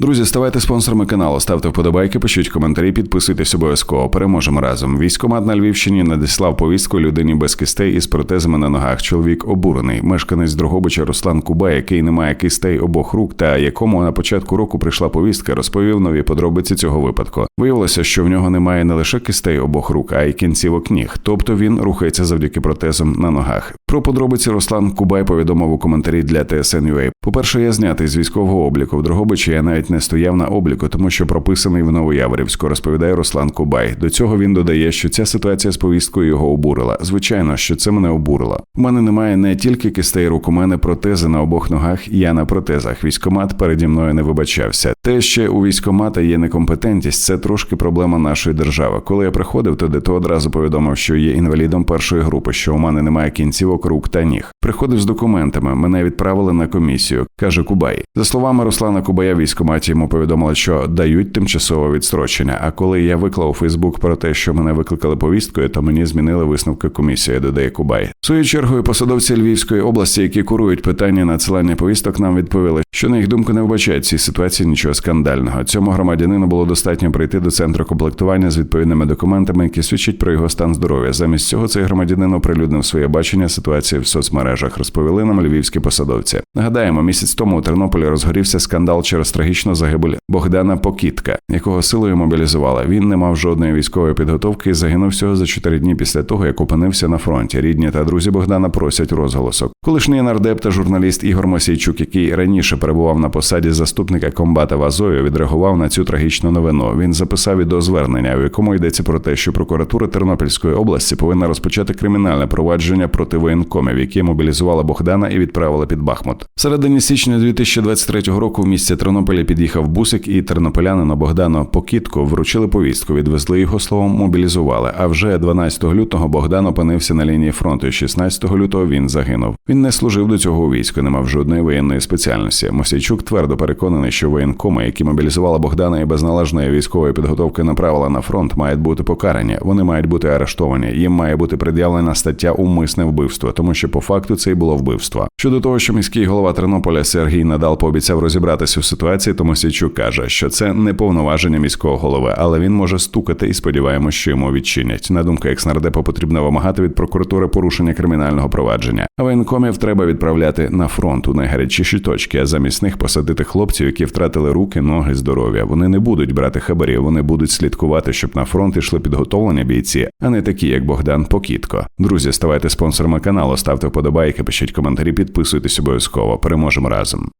Друзі, ставайте спонсорами каналу, ставте вподобайки, пишіть коментарі, підписуйтесь обов'язково. Переможемо разом. Військомат на Львівщині надіслав повістку людині без кистей із протезами на ногах. Чоловік обурений. Мешканець Дрогобича Руслан Куба, який не має кистей обох рук, та якому на початку року прийшла повістка, розповів нові подробиці цього випадку. Виявилося, що в нього немає не лише кистей обох рук, а й кінцівок ніг. Тобто він рухається завдяки протезам на ногах. Про подробиці Руслан Кубай повідомив у коментарі для TSN.ua. По-перше, я знятий з військового обліку в Дрогобичі. Я навіть не стояв на обліку, тому що прописаний в Новояворівську, розповідає Руслан Кубай. До цього він додає, що ця ситуація з повісткою його обурила. Звичайно, що це мене обурило. У мене немає не тільки кистей рук, у мене протези на обох ногах. Я на протезах. Військомат переді мною не вибачався. Те, що у військомата є некомпетентність, це трошки проблема нашої держави. Коли я приходив туди, то одразу повідомив, що є інвалідом першої групи, що у мене немає рук та ніг. Приходив з документами. Мене відправили на комісію, каже Кубай. За словами Руслана Кубая, військкоматі йому повідомили, що дають тимчасове відстрочення. А коли я виклав у Фейсбук про те, що мене викликали повісткою, то мені змінили висновки комісії, додає Кубай. Своєю чергою посадовці Львівської області, які курують питання надсилання повісток, нам відповіли, що на їх думку не вбачають в цій ситуації нічого скандального. Цьому громадянину було достатньо прийти до центру комплектування з відповідними документами, які свідчать про його стан здоров'я. Замість цього цей громадянин оприлюднив своє бачення ситуації в соцмережах. Розповіли нам львівські посадовці. Нагадаємо, місяць тому у Тернополі розгорівся скандал через трагічну загибель Богдана Покітка, якого силою мобілізували. Він не мав жодної військової підготовки і загинув всього за чотири дні після того, як опинився на фронті. Рідні та друзі Богдана просять розголосок. Колишній нардеп та журналіст Ігор Мосійчук, який раніше перебував на посаді заступника комбата в Азові, відреагував на цю трагічну новину. Він записав відеозвернення, в якому йдеться про те, що прокуратура Тернопільської області повинна розпочати кримінальне провадження проти воєнкомів, які мобілізували Богдана і відправили під Бахмут. Середині січня 2023 року в місті Тернополя під'їхав бусик, і тернополянину Богдану Покітку вручили повістку. Відвезли його словом, мобілізували. А вже 12 лютого Богдан опинився на лінії фронту. 16 лютого він загинув. Він не служив до цього у війську, не мав жодної воєнної спеціальності. Мосійчук твердо переконаний, що воєнкоми, які мобілізували Богдана і без належної військової підготовки направили на фронт, мають бути покарані. Вони мають бути арештовані. Їм має бути пред'явлена стаття умисне вбивство, тому що по факту це й було вбивство. Щодо того, що міський голова Тернополя Сергій Надал пообіцяв розібратися в ситуації, то Мосійчук каже, що це не повноваження міського голови, але він може стукати і сподіваємось, що йому відчинять. На думку екснардепа потрібно вимагати від прокуратури порушення кримінального провадження. А воєнкомів треба відправляти на фронт у найгарячіші точки, а замість них посадити хлопців, які втратили руки, ноги, здоров'я. Вони не будуть брати хабарів, вони будуть слідкувати, щоб на фронт йшли підготовлені бійці, а не такі, як Богдан Покітко. Друзі, ставайте спонсорами каналу, ставте вподобайки, пишіть коментарі, підписуйтесь обов'язково. Переможемо разом.